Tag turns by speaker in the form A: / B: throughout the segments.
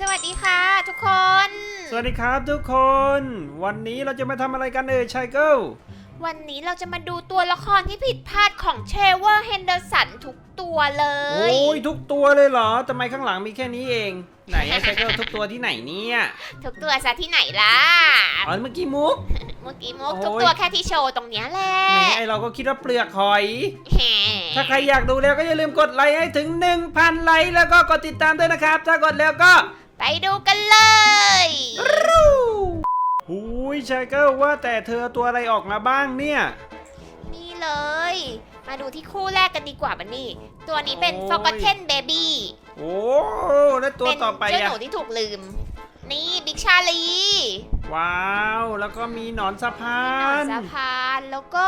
A: สวัสดีค่ะ ทุกคน
B: สวัสดีครับทุกคน วันนี้เราจะมาทำอะไรกันเอ่ยชายเกิล
A: วันนี้เราจะมาดูตัวละครที่ผิดพลาดของเทรเวอร์เฮนเดอร์สันทุกตัวเล
B: โอ้
A: ย
B: ยทุกตัวเลยเหรอทำไมข้างหลังมีแค่นี้เอง ไหนอะ ชายเกิลทุกตัวที่ไหนเนี่ย
A: ทุกตัวซะที่ไหนล่ะ
B: อ๋อเมื่อกี้มุก
A: เมื่อกี้มุก
B: โอ้ย
A: ทุกตัวแค่ที่โชว์ตรงเนี้ยแหละ
B: แหมไอเราก็คิดว่าเปลือกหอย
A: แหม
B: ถ้าใครอยากดูแล้วก็อย่าลืมกดไลค์ให้ถึง 1,000 ไลค์แล้วก็กดติดตามด้วยนะครับ ถ้ากดแล้วก็
A: ไปดูกันเลย
B: หูยชายเกิลว่าแต่เธอเอาตัวอะไรออกมาบ้างเนี่ย
A: นี่เลย มาดูที่คู่แรกกันดีกว่าบันนี่ ตัวนี้เป็น
B: โอ้ย
A: Forgotten Baby
B: โอ้แล้วตัว
A: เป็น
B: ต่อไป
A: เจ้าห
B: อะ
A: นูที่ถูกลืม นี่บิ๊กชาลี
B: ว้าว แล้วก็มีหนอนสะพา
A: หนอน
B: น
A: สะพานแล้วก็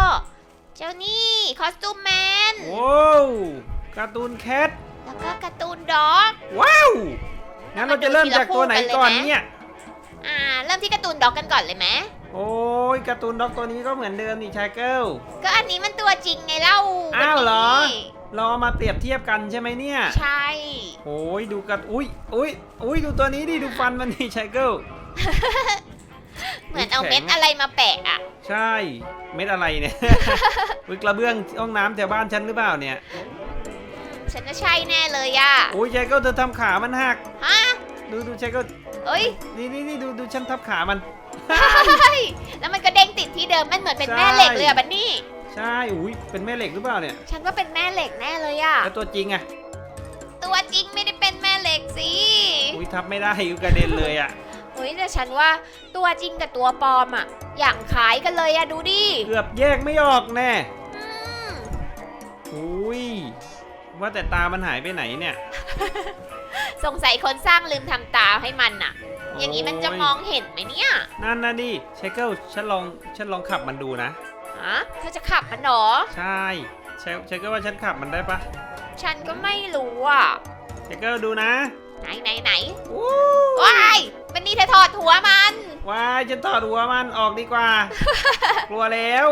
A: เจ้านี่คอสตูมแมน
B: โว้วการ์ตูนแคท
A: แล้วก็การ์ตูนด็อก
B: ว้าว งั้นเราจะเริ่มจากตัวไหนก่อนเนี่ย
A: อ่า เริ่มที่การ์ตูนด็อกกันก่อนเลยไหม
B: โอ้ยการ์ตูนด็อกตัวนี้ก็เหมือนเดิมนี่ชายเกิล
A: ก็อันนี้มันตัวจริงไงเล่า
B: อ้าวเหรอ
A: วันนี้
B: เราเอามาเปรียบเทียบกันใช่ไหมเนี่ย
A: ใช่
B: โอ้ยดูกันอุ้ยอุ้ยอุ้ยดูตัวนี้ดิดูฟันมันนี่ชายเกิล
A: เหมือนเอา
B: แข็ง
A: เม็ดอะไรมาแปะอะ
B: ใช่ เม็ดอะไรเนี่ย วิกระเบื้องห้องน้ำแถวบ้านฉันหรือเปล่าเนี่ย
A: ฉันจะใช่แน่เลยอะ
B: โอ้ยชายเกิลเธอทำขามันหัก
A: ฮะ
B: ดูดูชายเกิล
A: เอ้ย
B: นี่นี่นี่ดูดูฉันทับขามัน
A: เฮ้ยแล้วมันก็เด้งติดที่เดิมมันเหมือนเป็นแม่เหล็กเลยอะบันนี่
B: ใช่อุ้ยเป็นแม่เหล็กหรือเปล่าเนี่ย
A: ฉันว่าเป็นแม่เหล็กแน่เลยอะ
B: แล้วตัวจริงอะ
A: ตัวจริงไม่ได้เป็นแม่เหล็กสิ
B: อุ้ยทับไม่ได้อยู่กระเด็นเลยอะ
A: เฮ้ยแต่ฉันว่าตัวจริงกับตัวปลอมอะอย่างขายกันเลยอะดูดิ
B: เกือบแยกไม่ออกแน่
A: อืม
B: อุ้ย ว่าแต่ตามันหายไปไหนเนี่ย
A: สงสัยคนสร้างลืมทำตาให้มันอะ อย่างนี้มันจะมองเห็นไหมเนี่ย
B: นั่นนะดิเชคเกิลฉันลองฉันลองขับมันดูนะ
A: ฮะเธอจะขับมันเหรอ
B: ใช่เชคเชคเกิลว่าฉันขับมันได้ปะ
A: ฉันก็ไม่รู้อะ
B: เชคเกิลดูนะ
A: ไหนไหนไหน
B: วู้
A: ว้ายวันนี้เธอถอดหัวมัน
B: ว้ายฉันถอดหัวมันออกดีกว่า กลัวแล้ว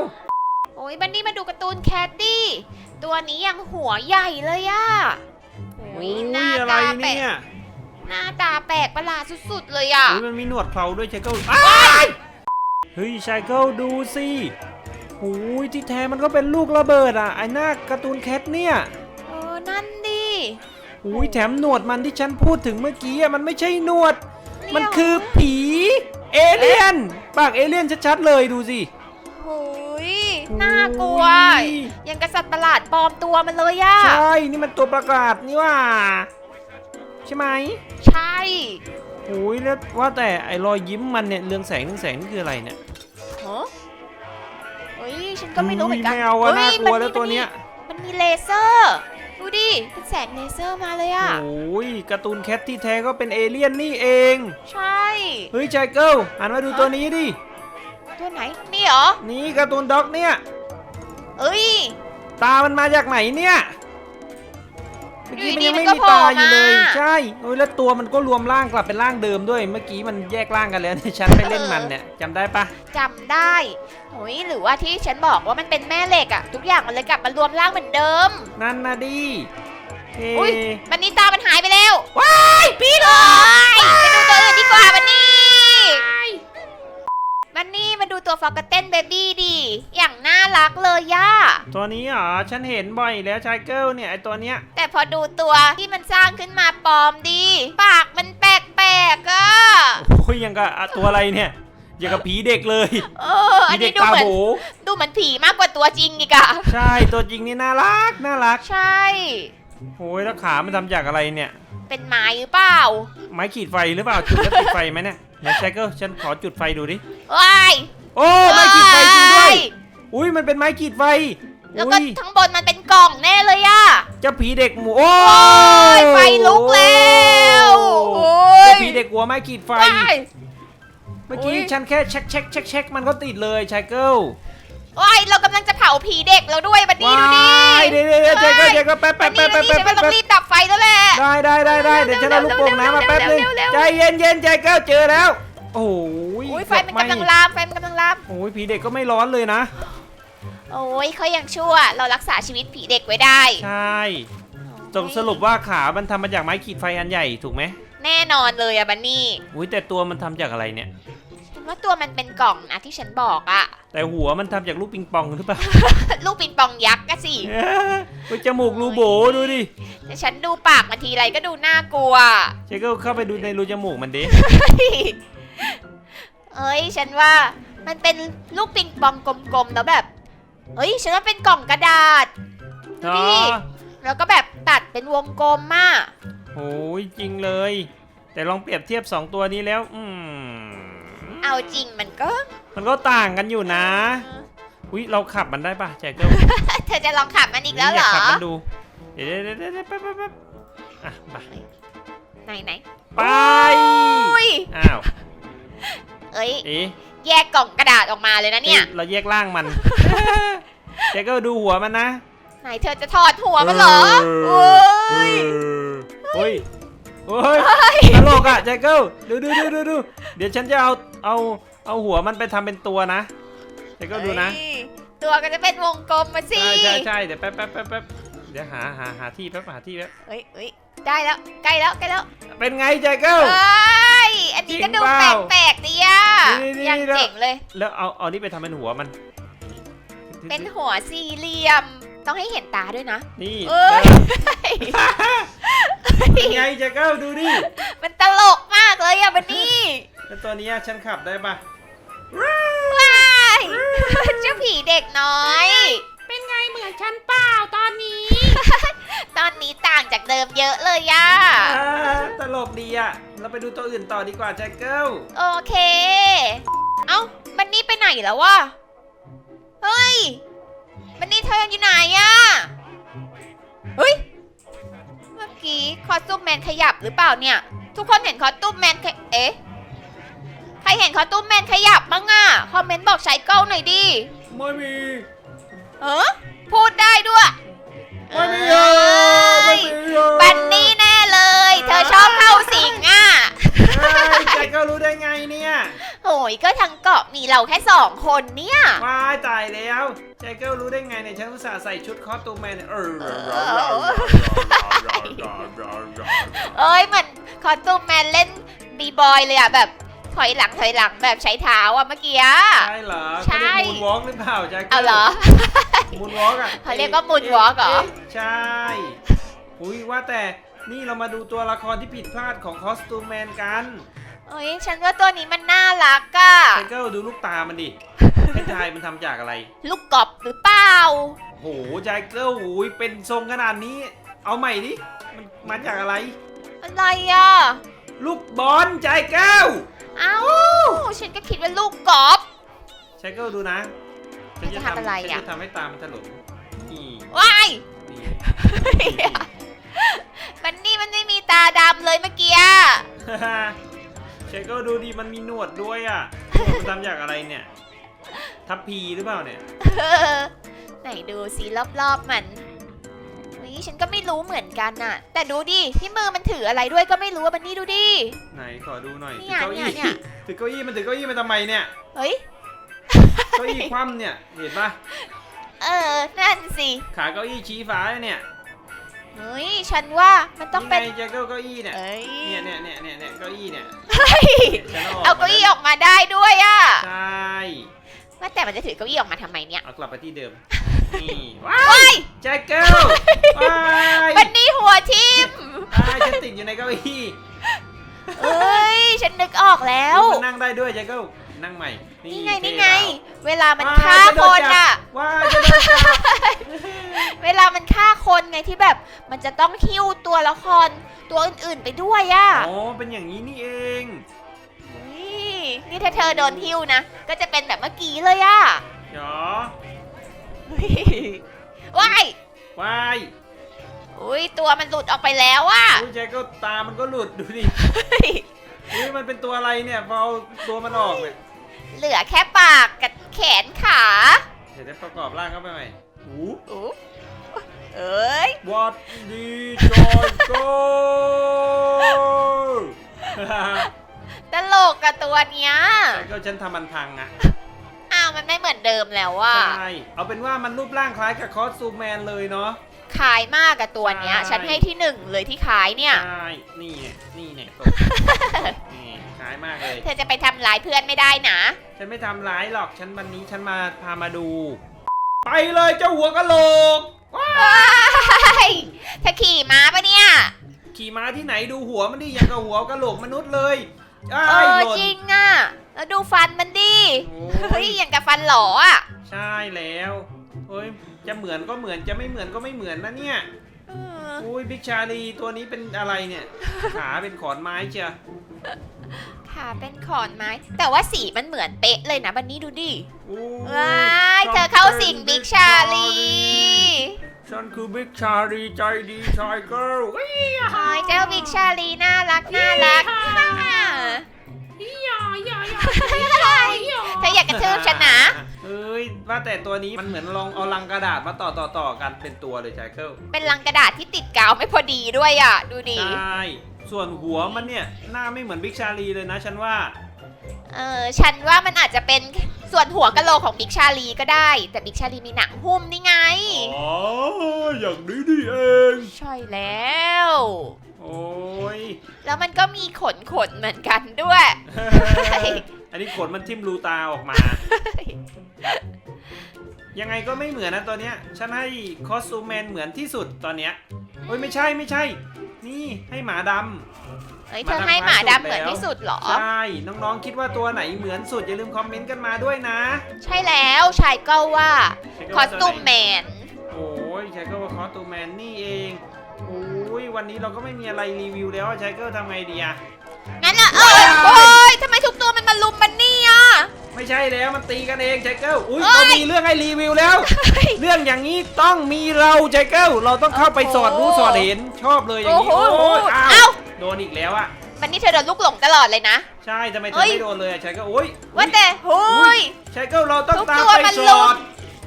A: โอ้ยบันนี่มาดูการ์ตูนแคทดี้ ตัวนี้ยังหัวใหญ่เลยอะโอ้ยหน้า
B: อะไร
A: ตาแปล
B: เนี่
A: ก
B: ย
A: หน้าตาแปลกประหลาดสุดๆเลยอะ
B: อุ้ยมันมีหนวดเคราด้วยเชคเกิลอ้ายเฮ้ยเชคเกิลดูสิหูยที่แท้มันก็เป็นลูกระเบิดอะไอ้หน้าการ์ตูนแคทเนี่ย
A: เออนั่นดิ
B: อุ้ยแถมหนวดมันที่ฉันพูดถึงเมื่อกี้อะมันไม่ใช่หนวด มันคือผีเอเลี่ยนปากเอเลี่ยนชัดๆเลยดูสิ
A: โอ้ย น่ากลัว
B: อุ้ย
A: ยังกระสัตว์ประหลาดปลอมตัวมันเลยอะ
B: ใช่ นี่มันตัวประกาศนี่ว่า ใช่ไหม
A: ใช่
B: โอ้ยแล้วว่าแต่ไอ้รอยยิ้มมันเนี่ยเรืองแสงเรืองแสงนี่คืออะไรเนี่ย
A: ฮะเฮ้ยฉันก็ไม่รู้เหมือนกัน
B: ไม่เอาอะ
A: ฮ้ย
B: น่ากลัว
A: มั
B: แล้วตัวเนี้ย
A: มันมีเลเซอร์ดูดิเป็นแสงเลเซอร์มาเลยอะ
B: โอ้ยการ์ตูนแคทที่แท้ก็เป็นเอเลี่ยนนี่เอง
A: ใช่
B: เฮ้ยชายเกิลหันมาดูตัวนี้ดิ
A: ตัวไหน นี่เหรอ
B: นี่การ์ตูนด็อกเนี่ย
A: เอ้ย
B: ตามันมาจากไหนเนี่ยเมื่อกี้มันยังไม่
A: อยู่ดีๆมันก็
B: มีตาอยู่เลย
A: โผล่มา
B: ใช่โอ้ยแล้วตัวมันก็รวมร่างกลับเป็นร่างเดิมด้วย เมื่อกี้มันแยกร่างกันแล้วเนี่ยฉันไปเล่นมันเนี่ยจำได้ปะ
A: จำได้โอ้ยหรือว่าที่ฉันบอกว่ามันเป็นแม่เหล็กอะทุกอย่างมันเลยกลับมารวมร่างเหมือนเดิม
B: นั่นนะดิเฮ้
A: อุ๊ยบันนี้ตามันหายไปแล้ว
B: ว้ายปี
A: ไปดูตัวอื่นดีกว่าบันนี่ บันนี่มาดูตัวฟอกเต้นเบบี้ดิ อย่างน่ารักเลยย่า
B: ตัวนี้เหรอฉันเห็นบ่อยแล้วชายเกิลเนี่ยไอตัวเนี้ย
A: แต่พอดูตัวที่มันสร้างขึ้นมาปลอมดี ปากมันแปลกๆอะ
B: โอ้ยยังกับอะตัวอะไรเนี่ยอย่างกับผีเด็กเลย
A: เออ อั
B: ผี
A: น
B: เด็
A: นี้
B: ก
A: ดู
B: ตา
A: เหมือน
B: โบ
A: ดูเหมือนผีมากกว่าตัวจริงอีกอะ
B: ใช่ตัวจริงนี่น่ารักน่ารัก
A: ใช่
B: โอ้ยแล้วขามันทำจากอะไรเนี่ย
A: เป็นไม้หรือเปล่า
B: ไม้ขีดไฟหรือเปล่าจุดแล้วติดไฟไหมเนี่ยไหนชายเกิลฉันขอจุดไฟดูดิ
A: ว้าย
B: โอ้ไม้ขีดไฟจริงด้วยอุ้ยมันเป็นไม้ขีดไฟ
A: แล้วก็
B: อุ้ย
A: ทั้งบนมันเป็นกล่องแน่เลยอะ
B: เจ้าผีเด็กหมูโอ้
A: โอ้ยไฟลุกแล้วโอ้ย
B: เจ้าผีเด็กหัวไม้ขีดไฟ
A: ว้าย
B: เมื่อกี้
A: อุ๊ย
B: ฉันแค่เช็คเช็คเช็คเช็คมันก็ติดเลยชายเกิล
A: ว้ายเรากำลังจะเผาผีเด็กแล้วด้วยบัดนี้ดูดิ
B: ว้ายเดี๋ยวเดี๋ยวเดี๋ยวชายเกิลชายเกิลแป๊บ
A: บั
B: แป๊
A: ด
B: บแป๊
A: นี้
B: บ
A: ดู
B: แป๊บ
A: ดิฉันว่าต้อ
B: แป๊บแป๊บ
A: งรีบดับไฟแล้วแหละ
B: ได้ได้ได้ได้เดี๋ยวฉันเอาลูกโป่งน้ำมาแป๊บนึง
A: เร็วเร็วเร็ว
B: ใจเย็นเย็นใจเกิลเจอแล้ว โอ้ย
A: อุ้ยไฟมันกำลังลามไฟมันกำลังลาม
B: โอ้ยผีเด็กก็ไม่ร้อนเลยนะ
A: โอ้ยเขายังชั่วเรารักษาชีวิตผีเด็กไว้ได้
B: ใช่ตรงสรุปว่าขา มันทำมาจากไม้ขีดไฟอันใหญ่ถูกไหม
A: แน่นอนเลยอะบันนี่
B: อุ้ยแต่ตัวมันทำจากอะไรเนี่ย
A: ฉัน ว่าตัวมันเป็นกล่องนะที่ฉันบอกอะ
B: แต่หัวมันทำจากลูกปิงปองหรือเปล่า
A: ลูกปิงปองยักษ์ก็สิ
B: เฮ้ยจมูกรูโบดูดิ
A: แต่ฉันดูปากมาทีไรก็ดูน่ากลัว
B: เจ๊ก็เข้าไปดูในรูจมูกมันดิ
A: เอ้ยฉันว่ามันเป็นลูกปิงปองกลมๆแล้วแบบ เอ้ยฉันว่าเป็นกล่องกระดาษ ดู
B: อ๋อ
A: ดิ แล้วก็แบบตัดเป็นวงกลมมาก
B: โอ้ยจริงเลย แต่ลองเปรียบเทียบสองตัวนี้แล้ว อืม
A: เอาจริงมันก็
B: มันก็ต่างกันอยู่นะ อุ้ยเราขับมันได้ปะแจ็คเกิล
A: เธอจะลองขับมันอีกแล้วเหร
B: ยา
A: อ
B: ขับมันดูเดี๋ยวเดี๋ยวเดี๋ยวเดี๋ยวแป๊บแป๊บแป๊บอะไป
A: ไหนไหน
B: ไป
A: อุ้ย
B: อ้าว
A: เอ้ย
B: เอ๊ะ
A: แยกกล่องกระดาษออกมาเลยนะเนี่ย
B: อ้เราแยกร่างมันแจ็คเกิลดูหัวมันนะ
A: ไหนเธอจะถอดหัวมันเหรอโอ้ย
B: โอ้ยโอ้ยตลกอะแจ็คเกิลดูดูดูดูดูเดี๋ยวฉันจะเอา เอาเอาหัวมันไปทำเป็นตัวนะแจ็คเกิลดูนะ
A: เอ้ยตัวก็จะเป็นวงกลมมาสิ
B: ใช่ใช่ใช่เดี๋ยวแป๊บแป๊บแป๊บแป๊บเดี๋ยวหาหาหาที่แป๊บหาที่แป๊บ
A: เอ้ยเอ้ยได้แล้วใกล้แล้วใกล้แล้ว
B: เป็นไงแจ็คเกิล
A: เอ้ยอันนี้ก็ดู
B: จริงเปล่า
A: แปลกๆดีอะ
B: นี่นี่
A: ยัง
B: นี่แล้ว
A: เจ๋งเลย
B: แล้วเอาเอานี่ไปทำเป็นหัวมัน
A: เป็นหัวสี่เหลี่ยม ต้องให้เห็นตาด้วยนะ
B: นี่
A: เอ้ย
B: เป็นไงแจ็คเกิลดูดิ
A: มันตลกมากเลยอะบันนี่
B: แล้วตัวเนี้ยฉันขับได้ปะ
A: ว้ายเจ้าผีเด็กน้อย
C: เป็นไงเหมือนฉันเปล่าตอนนี้
A: ตอนนี้ต่างจากเดิมเยอะเลยอะ
B: อ่าตลกดีอะเราไปดูตัวอื่นต่อดีกว่าแจ็คเกิล
A: โอเค เอ้าบันนี่ไปไหนแล้ววะ เฮ้ย บันนี่เธออยู่ไหนอะเฮ้ย เมื่อกี้คอสตูมแมนขยับหรือเปล่าเนี่ย ทุกคนเห็นคอสตูมแมนขยเอ๊ะ ใครเห็นคอสตูมแมนขยับบ้างอะคอมเมนต์บอกใช้เก้าหน่อยดิ
B: ไม่มี
A: เออพูดได้ด้วย
B: ไม่มีอะไม่มีอะ
A: บันนี่แน่เลย เธอชอบเข้าสิงอะ
B: เฮ้ยแจ็คเกิลรู้ได้ไงเนี่ย
A: โอ้ยก็ทั้งเกาะมีเราแค่สองคนเนี่ย
B: ว้ายตายแล้วแจ็คเกิลรู้ได้ไงเนี่ยฉันอุตส่าห์ใส่ชุดคอสตูมแมนเนี่ยเออ
A: เอ้ยเหมือนคอสตูมแมนเล่นบีบอยเลยอะแบบ ถอยหลังถอยหลังแบบใช้เท้าอะเมื่อกี้อะ
B: ใช่เหรอ
A: ใช่
B: เขาเรียกมูนวอล์กหรือเปล่าแจ็คเกิล
A: เอาเหรอ
B: มูนวอล์กอะ
A: เขาเรียกว่า moonwalk เหรอะ
B: ใช่อุ้ยว่าแต่นี่เรามาดูตัวละครที่ผิดพลาดของคอสตูมแมนกัน
A: เอ้ยฉันว่าตัวนี้มันน่ารักอะ
B: แจ็คเกิลดูลูกตามันดิให้ทายมันทำจากอะไร
A: ลูกกอบหรือเปล่า
B: โหแจ็คเกิลอุ้ยเป็นทรงขนาดนี้ เอาใหม่ดิ มันมาจากอะไร
A: อะไรอะ
B: ลูกบอลแจ็คเกิล
A: เอ้าฉันก็คิดว่าลูกกอบ
B: แจ็คเกิลดูนะ
A: มันจะทำอะไรอะ
B: ฉันจะทำให้ตามันถลนนี่
A: ว้าย
B: นี่
A: มันนี่มันไม่มีตาดำเลยเมื่อกี้อะ
B: แจ็คเกิลดูดิมันมีหนวดด้วยอะหนวดมันทำจากอะไรเนี่ย ทับพีหรือเปล่าเนี่ย
A: เออไหนดูสิรอบๆมันนี่ฉันก็ไม่รู้เหมือน กันน่ะ แต่ดูดิที่มือมันถืออะไรด้วยก็ไม่รู้อะบันนี่ดูดิ
B: ไหนขอดูหน่อย
A: เนี่
B: ถือยเก้าอี้
A: เนี่ยเนี่ย
B: ถือเก้าอี้มันถือเก้าอี้มาทำไมเนี่ย
A: เฮ้ย
B: เก้าอี้คว่ำเนี่ยเห็นปะ
A: เออนั่นสิ
B: ขาเก้าอี้ชี้ฟ้าเนี่ย
A: เฮ้ยฉันว่ามันต้องเป็น
B: ไงแจ็คเกิลเก้าอี้เนี่ย
A: เอ้ย
B: เนี่ยเนี่ยเนี่ยเนี่ยเนี่ยเก้าอี้เนี่ย
A: เฮ้ย
B: ฉัน
A: เอาเก้าอี้ออกมาได้ด้วยอะ
B: ใช่
A: ว่าแต่มันจะถือเก้าอี้ออกมาทำไมเนี่ย
B: เอากลับไปที่เดิม นี่ว้า
A: ว้าย
B: แจ็คเกิลว้าย
A: บันนี่หัวทิ่ม
B: ว้ายฉันติดอยู่ในเก้าอี้
A: เอ้ย ฉันนึกออกแล้ว
B: มันนั่งได้ด้วยแจ็คเกิลนั่งใหม่
A: นี่ไง
B: เท่
A: นี่ไง
B: เปล่า
A: เวลามัน
B: ว้าย
A: ฆ่า
B: จะโด
A: คน
B: จับ
A: อะ
B: ว้ายจะโดนจับ
A: เวลามันฆ่าคนไงที่แบบ มันจะต้องหิ้วตัวละครตัวอื่นๆไปด้วยอะ
B: อ๋อเป็นอย่างนี้นี่เอง
A: นี่นี่ถ้าเธอโดนหิ้วนะ ก็จะเป็นแบบเมื่อกี้เลยอะ
B: เหรอ
A: ว้าย
B: ว้าย
A: อุ้ยตัวมันหลุดออกไปแล้วอะ
B: อุ้ยแจ็คเกิลตามันก็หลุดดูดิอุ้ยมันเป็นตัวอะไรเนี่ยพอเอาตัวมันออกเนี่ย
A: เหลือแค่ปากกับแขนขา
B: เดี๋ยวจะประกอบร่างเข้าไปใหม่หู
A: อุ๊บเอ้ย
B: วัดดีจอยโก้
A: ตลกกับตัวเนี้ย
B: แต่ก็ฉันทำมันพังอะ
A: อ้าว มันไม่เหมือนเดิมแล้วอะ
B: ใช่เอาเป็นว่ามันรูปร่างคล้ายกับคอสตูมแมนเลยเนาะ
A: คล้ายมากกับตัวเนี้ย
B: ใช่
A: ฉันให้ที่หนึ่งเลยที่คล้ายเนี่ย
B: ใช่นี่เนี่ยนี่เนี่ยตกนี่คล้ายมากเลย
A: เธอจะไปทำร้ายเพื่อนไม่ได้นะ
B: ฉันไม่ทำร้ายหรอกฉันวันนี้ฉันมาพามาดู ไปเลยเจ้าหัวกะโหลก
A: ว้ายเธอขี่ม้าปะเนี่ย
B: ขี่ม้าที่ไหนดูหัวมันดิอย่างกับหัวกะโหลกมนุษย์เลย อ้า
A: เอยอ
B: หล่น
A: จริงอะแล้วดูฟันมันดิ
B: โอ้
A: เฮ้ย
B: ย
A: อย่างกับฟันหลออะ
B: ใช่แล้วเฮ้ยจะเหมือนก็เหมือนจะไม่เหมือนก็ไม่เหมือนนะเนี่ย
A: เออ
B: อุ้ยบิ๊กชาลีตัวนี้เป็นอะไรเนี่ย ขาเป็นขอนไม้เชียว
A: ขาเป็นขอนไม้ แต่ว่าสีมันเหมือนเป๊ะเลยนะบันนี้ดูดิ
B: อุ้ย
A: ว้าย เธอเข้าสิงบิ๊กชาลี
B: ฉันคือบิ๊กชาลีใจดีชายเกิร์ล
A: โอ้ยเจ้าบิ๊กชาลีน่ารักน่ารัก
C: อีหยอหยอหยอหยอหยอ
A: เธออยากกระทืบฉันนะ
B: เอ้ยว่าแต่ตัวนี้มันเหมือนลองเอาลังกระดาษมาต่อต่อต่อกันเป็นตัวเลยชายเกิร์ล
A: เป็นลังกระดาษที่ติดกาวไม่พอดีด้วยอะ ดูดิ
B: ใช่ส่วนหัวมันเนี่ยหน้าไม่เหมือนบิ๊กชาลีเลยนะฉันว่า
A: เออฉันว่ามันอาจจะเป็นส่วนหัวกะโหลกของบิ๊กชาลีก็ได้ แต่บิ๊กชาลีมีหนังหุ้มนี่ไง
B: อ๋อ อย่างนี้นี่เอง
A: ใช่แล้ว
B: โอ้ย
A: แล้วมันก็มีขนขนๆเหมือนกันด้วย
B: อันนี้ขนมันทิ่มรูตาออกมา ยังไงก็ไม่เหมือนนะตัวเนี้ย ฉันให้คอสตูมแมนเหมือนที่สุดตอนเนี้ยเฮ้ยไม่ใช่ไม่ใช่ นี่ให้หมาด
A: เฮ้ยเธอให้หมาดำเหมือนที่สุดเหรอำ
B: ใช่ น้องๆ คิดว่าตัวไหนเหมือนสุด อย่าลืมคอมเมนต์กันมาด้วยนะ
A: ใช่แล้วชายก็ว่า
B: ใช่
A: คอสตูมแมน
B: โอ้ยใช้ก็ว่าคอสตูมแมนนี่เอง โอ้ยวันนี้เราก็ไม่มีอะไรรีวิวแล้วใช้ก็ทำไงดีอะ
A: งั้นละเออโอ้ยทำไมทุกตัวมันมาลุมมันนี่อะ
B: ไม่ใช่แล้วมันตีกันเองใจเกิลอุ้ย
A: เอ้ย
B: เรามีเรื่องให้รีวิวแล้ว เรื่องอย่างนี้ต้องมีเราใจเกิลเราต้องเข้าไปสอดรู้
A: โอ้โห
B: สอดเห็นชอบเลยอย่าง
A: โอ้
B: นี้
A: โห
B: โอ้ยอ้า
A: เอ้าว
B: โดนอีกแล้วอะ
A: วันนี้เธอโดนลูกหลงตลอดเลยนะ
B: ใช่ทำไมเธ
A: เอ้
B: อยไม่โดนเลยอะใจเกิลโอ้ย
A: ว่าแต่หุ
B: อุ๊
A: ย
B: ใจเกิลเราต้อง
A: ทุก
B: ตาม
A: ตัว
B: ไป
A: มัน
B: ส
A: ล
B: องด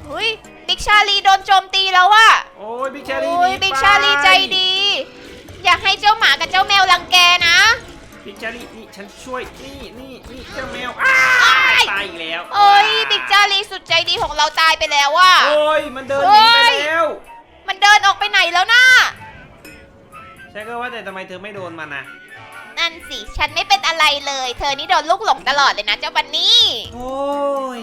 A: หุยบิ๊กชาลีโดนโจมตีแล้วว่ะ
B: โอ้ยบิ๊กชาลี
A: โอ้ย
B: หนี
A: บิ๊ก
B: ไป
A: ชาลีใจดี อยากให้เจ้าหมากับเจ้าแมวรังแกนะ
B: บิ๊กชาลีนี่ฉันช่วยนี่นี่นี่เจ้าแมวอ้า
A: อ้าย
B: ตายอีกแล้ว
A: โอ้ยบิ๊กชาลีสุดใจดีของเราตายไปแล้วว่ะ
B: โอ้ยมันเดินหนีไป
A: เฮ้ย
B: แล้ว
A: มันเดินออกไปไหนแล้วนะ
B: ใช่ก็ว่าแต่ทำไมเธอไม่โดนมันนะ
A: นั่นสิ ฉันไม่เป็นอะไรเลย เธอนี่โดนลูกหลงตลอดเลยนะเจ้าบันนี่
B: โอ้ย